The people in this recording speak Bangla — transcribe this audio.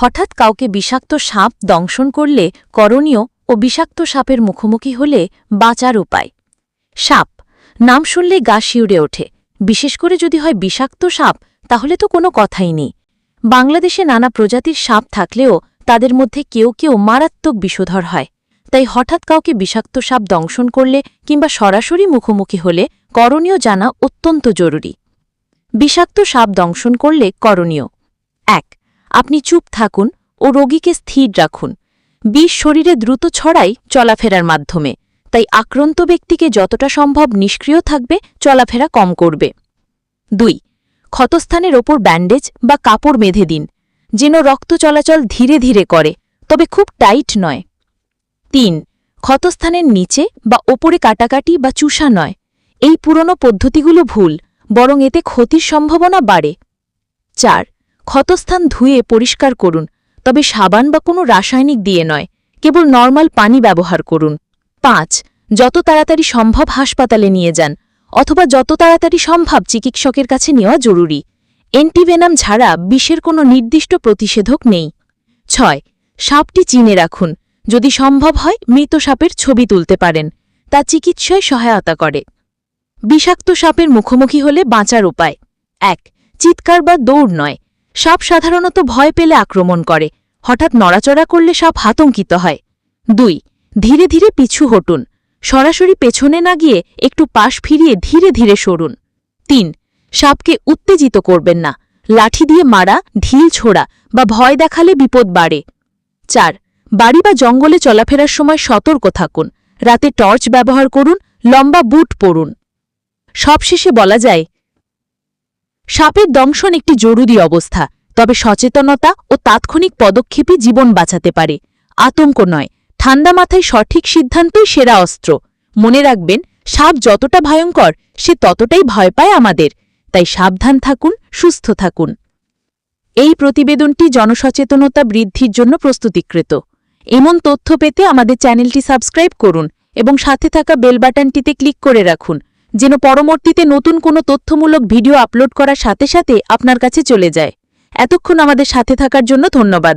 হঠাৎ কাউকে বিষাক্ত সাপ দংশন করলে করণীয় ও বিষাক্ত সাপের মুখোমুখি হলে বাঁচার উপায়। সাপ, নাম শুনলে গা শিউড়ে ওঠে। বিশেষ করে যদি হয় বিষাক্ত সাপ, তাহলে তো কোনো কথাই নেই। বাংলাদেশে নানা প্রজাতির সাপ থাকলেও তাদের মধ্যে কেউ কেউ মারাত্মক বিষধর হয়। তাই হঠাৎ কাউকে বিষাক্ত সাপ দংশন করলে কিংবা সরাসরি মুখোমুখি হলে করণীয় জানা অত্যন্ত জরুরি। বিষাক্ত সাপ দংশন করলে করণীয়। এক আপনি চুপ থাকুন ও রোগীকে স্থির রাখুন। বিষ শরীরে দ্রুত ছড়াই চলাফেরার মাধ্যমে। তাই আক্রান্ত ব্যক্তিকে যতটা সম্ভব নিষ্ক্রিয় থাকবে, চলাফেরা কম করবে। দুই, ক্ষতস্থানের ওপর ব্যান্ডেজ বা কাপড় বেঁধে দিন, যেন রক্ত চলাচল ধীরে ধীরে করে, তবে খুব টাইট নয়। তিন, ক্ষতস্থানের নিচে বা ওপরে কাটাকাটি বা চুষা নয়। এই পুরনো পদ্ধতিগুলো ভুল, বরং এতে ক্ষতির সম্ভাবনা বাড়ে। চার ক্ষতস্থান ধুয়ে পরিষ্কার করুন, তবে সাবান বা কোনো রাসায়নিক দিয়ে নয়, কেবল নর্মাল পানি ব্যবহার করুন। পাঁচ, যত তাড়াতাড়ি সম্ভব হাসপাতালে নিয়ে যান, অথবা যত তাড়াতাড়ি সম্ভব চিকিৎসকের কাছে নেওয়া জরুরি। অ্যান্টিভেনাম ছাড়া বিষের কোনো নির্দিষ্ট প্রতিষেধক নেই। ছয়, সাপটি চিনে রাখুন, যদি সম্ভব হয় মৃত সাপের ছবি তুলতে পারেন, তা চিকিৎসায় সহায়তা করে। বিষাক্ত সাপের মুখোমুখি হলে বাঁচার উপায়। এক, চিৎকার বা দৌড় নয় সাপ সাধারণত ভয় পেলে আক্রমণ করে। হঠাৎ নড়াচড়া করলে সাপ হাতঙ্কিত হয়। দুই, ধীরে ধীরে পিছু হটুন। সরাসরি পেছনে না গিয়ে একটু পাশ ফিরিয়ে ধীরে ধীরে সরুন। তিন, সাপকে উত্তেজিত করবেন না। লাঠি দিয়ে মারা, ঢিল ছোড়া বা ভয় দেখালে বিপদ বাড়ে। চার, বাড়ি বা জঙ্গলে চলাফেরার সময় সতর্ক থাকুন। রাতে টর্চ ব্যবহার করুন, লম্বা বুট পরুন। সবশেষে বলা যায় সাপের দংশন একটি জরুরি অবস্থা, তবে সচেতনতা ও তাৎক্ষণিক পদক্ষেপই জীবন বাঁচাতে পারে। আতঙ্ক নয়, ঠান্ডা মাথায় সঠিক সিদ্ধান্তই সেরা অস্ত্র। মনে রাখবেন, সাপ যতটা ভয়ঙ্কর, সে ততটাই ভয় পায় আমাদের। তাই সাবধান থাকুন, সুস্থ থাকুন। এই প্রতিবেদনটি জনসচেতনতা বৃদ্ধির জন্য প্রস্তুতিকৃত। এমন তথ্য পেতে আমাদের চ্যানেলটি সাবস্ক্রাইব করুন এবং সাথে থাকা বেল বাটনটিতে ক্লিক করে রাখুন। যেন পরবর্তীতে নতুন কোনো তথ্যমূলক ভিডিও আপলোড করার সাথে সাথে আপনার কাছে চলে যায়। এতক্ষণ আমাদের সাথে থাকার জন্য ধন্যবাদ।